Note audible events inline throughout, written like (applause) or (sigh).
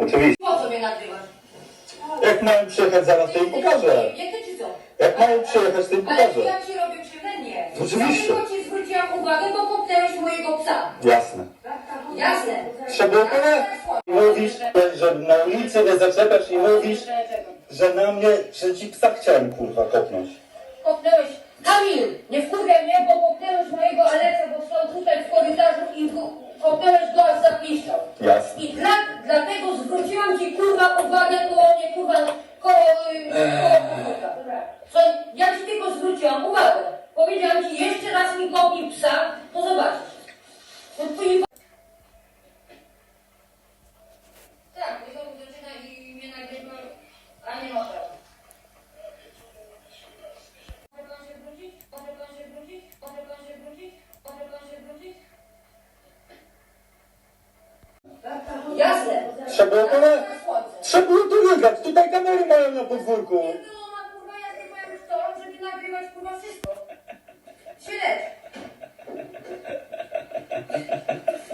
Oczywiście. Po co mnie nagrywasz? Jak mają przyjechać zaraz, to im pokażę. Jakie co? Jak mają przyjechać, to im Ale pokażę. ja ci robię krzywdę? Nie. Oczywiście. Ja tylko ci zwróciłam uwagę, bo popchnęłeś mojego psa. Jasne. Jasne. Trzeba było Mówisz, że- że na ulicy nie zaczepiasz i mówisz, że na mnie, że ci psa chciałem kurwa kopnąć. Popchnąłeś. Kamil, nie wkurwaj mnie, bo popchnęłeś Trzeba było to na- Trzeba było to wygrać, tutaj kamery mają na podwórku. No ma kurwa, ja tylko mam stolą, żeby nagrywać kurwa wszystko. Śledź.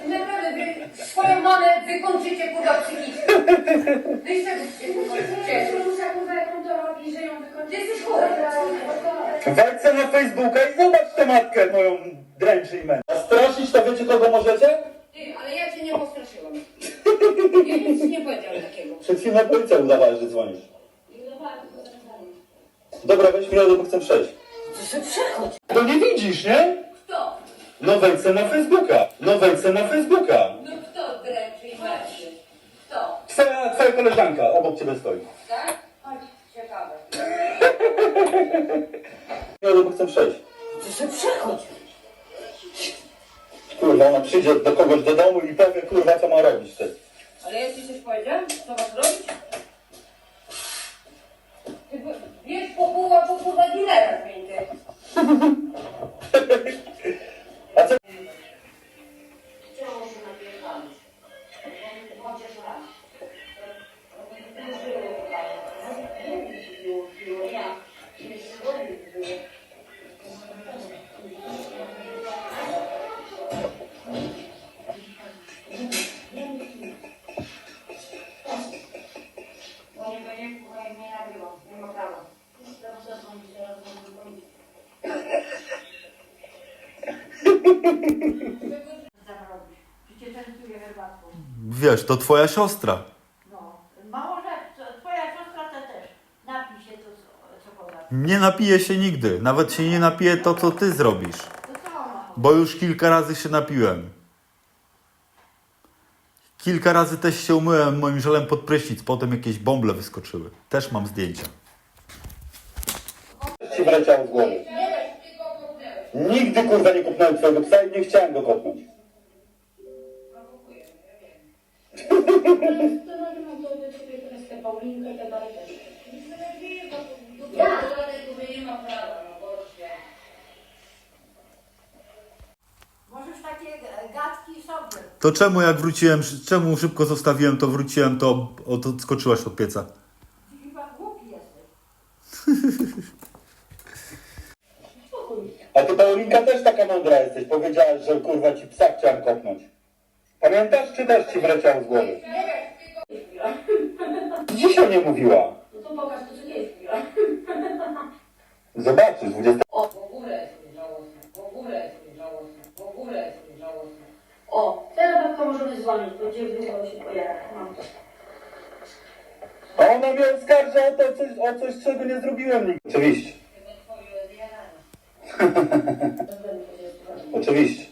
Naprawdę, wy swoją mamę wykończycie kurwa psychicznie. Wy z tego się kurwa cieszycie. kurwa, jak on to robi, że ją wykończy. jesteś chory. Wejdź na Facebooka i zobacz tę matkę moją dręczy i męczę. A straszyć to wiecie kogo możecie? Ty, ale Nic nie powiedziałam takiego. Przed chwilą policja udawała, że dzwonisz. Dobra, weź mi radę, bo chcę przejść. To sobie przechodź. To nie widzisz, nie? Kto? No wejdź se na Facebooka. No wejdź se na Facebooka. No kto dręczy i męczy? Kto? Twoja, twoja koleżanka obok ciebie stoi. Tak? Chodź, ciekawe. (laughs) Radę, bo chcę przejść. To sobie przechodź. Kurwa, ona przyjdzie do kogoś do domu i powie, kurwa, co ma robić ty. Ale ci coś powiedziałem? Co masz robić? Przecież herbatką. Wiesz, to twoja siostra. No, mało rzecz, twoja siostra te też. Napij się to, co, poda. Nie napije się nigdy. Nawet się nie napije to, co ty zrobisz. To co ona? Bo już kilka razy się napiłem. Kilka razy też się umyłem moim żelem pod prysznic, potem jakieś bąble wyskoczyły. Też mam zdjęcia. Ci wleciało w głowę. Nie weź, tylko kopnęłeś. Nigdy kurwa nie kupnąłem twojego psa i nie chciałem go kopnąć. Prowokuję, ja wiem. To czemu jak wróciłem, czemu szybko zostawiłem, to wróciłem, to od- odskoczyłaś od pieca? Chyba głupi jesteś. (laughs) A ty Paulinka też taka mądra jesteś. Powiedziałaś, że kurwa ci psa chciałem kopnąć. Pamiętasz, czy też ci wleciało z głowy? Tylko Dzisiaj nie mówiła. No to pokaż to, co nie jest chwila. Zobaczysz, 20. O, w ogóle jestem żałosny, w ogóle jestem żałosny, w ogóle jestem żałosny. O, teraz babka możemy dzwonić, będzie wyglądało się po jarach. Mam to. A ona mnie oskarża o, to, coś, o coś, czego nie zrobiłem nigdy. Oczywiście. Oczywiście.